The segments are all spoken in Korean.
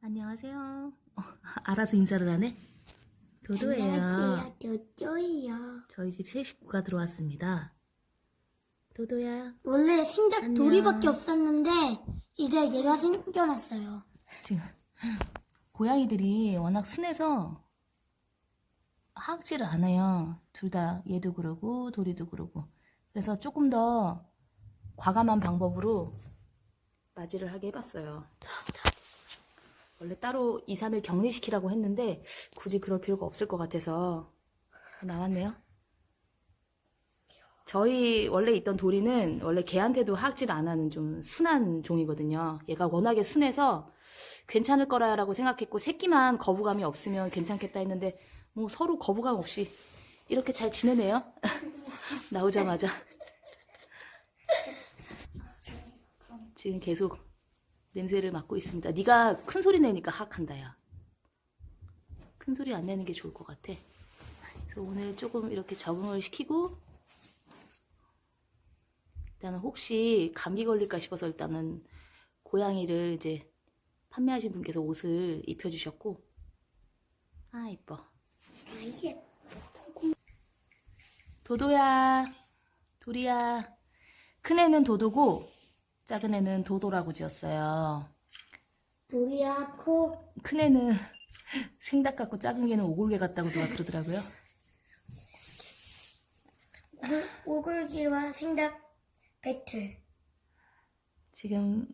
안녕하세요. 어, 알아서 인사를 하네. 도도예요. 안녕하세요. 도도예요. 저희 집 새 식구가 들어왔습니다. 도도야. 원래 생닭 안녕. 도리밖에 없었는데 이제 얘가 생겨났어요. 지금 고양이들이 워낙 순해서 하악질을 안 해요. 둘 다 얘도 그러고 도리도 그러고. 그래서 조금 더 과감한 방법으로 맞이를 하게 해봤어요. 원래 따로 2, 3일 격리시키라고 했는데 굳이 그럴 필요가 없을 것 같아서 나왔네요. 저희 원래 있던 도리는 원래 개한테도 하악질 안 하는 좀 순한 종이거든요. 얘가 워낙에 순해서 괜찮을 거라고 생각했고 새끼만 거부감이 없으면 괜찮겠다 했는데 뭐 서로 거부감 없이 이렇게 잘 지내네요. 나오자마자 지금 계속 냄새를 맡고 있습니다. 네가 큰 소리 내니까 하악한다 야. 큰 소리 안 내는 게 좋을 것 같아. 그래서 오늘 조금 이렇게 적응을 시키고 일단은 혹시 감기 걸릴까 싶어서 일단은 고양이를 이제 판매하신 분께서 옷을 입혀주셨고 아 이뻐 아, 이게 도도야 도리야 큰 애는 도도고 작은 애는 도도라고 지었어요 도리야 코 큰 애는 생닭 같고 작은 개는 오골개 같다고 누가 그러더라고요 오글기와 생닭 배틀. 지금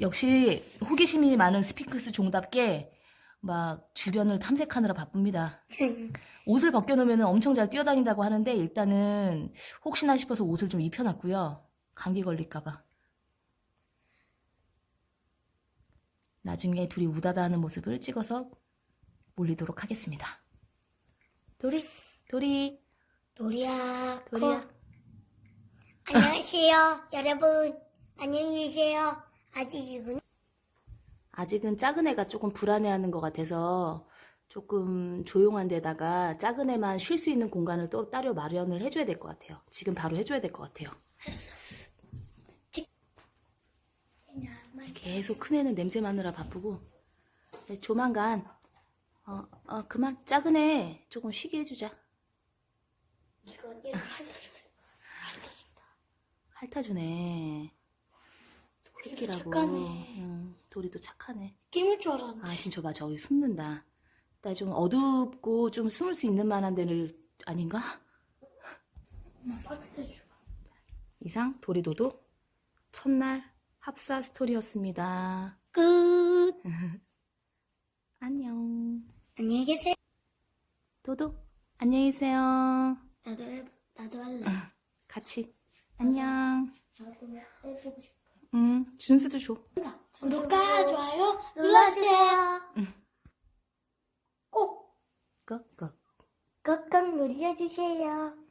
역시 호기심이 많은 스핑크스 종답게 막 주변을 탐색하느라 바쁩니다 옷을 벗겨놓으면 엄청 잘 뛰어다닌다고 하는데 일단은 혹시나 싶어서 옷을 좀 입혀놨고요. 감기 걸릴까봐. 나중에 둘이 우다다 하는 모습을 찍어서 올리도록 하겠습니다. 도리, 도리, 도리야 코. 도리야. 안녕하세요 여러분. 안녕히 계세요. 아직이군. 아직은 작은 애가 조금 불안해하는 것 같아서 조금 조용한 데다가 작은 애만 쉴 수 있는 공간을 또 따로 마련을 해줘야 될 것 같아요. 지금 바로 해줘야 될 것 같아요. 계속 큰 애는 냄새 맡느라 바쁘고 네, 조만간 어, 어, 그만 작은 애 조금 쉬게 해주자 이거 이렇게 핥아주네 새끼라고 착하네. 응, 도리도 착하네 게임일 줄 알았는데. 아 지금 저봐 저기 숨는다 나 좀 어둡고 좀 숨을 수 있는 만한 데를 아닌가? 박스 줘. 이상 도리도도 첫날 합사 스토리였습니다 끝. 안녕 안녕히 계세요. 도도 안녕히 계세요 나도 해, 나도 할래. 같이 안녕 나도 해보고 싶어. 응 준수도 줘 구독과 좋아요 눌러주세요. 꼭 꺽꺽 꾹꾹 눌러주세요.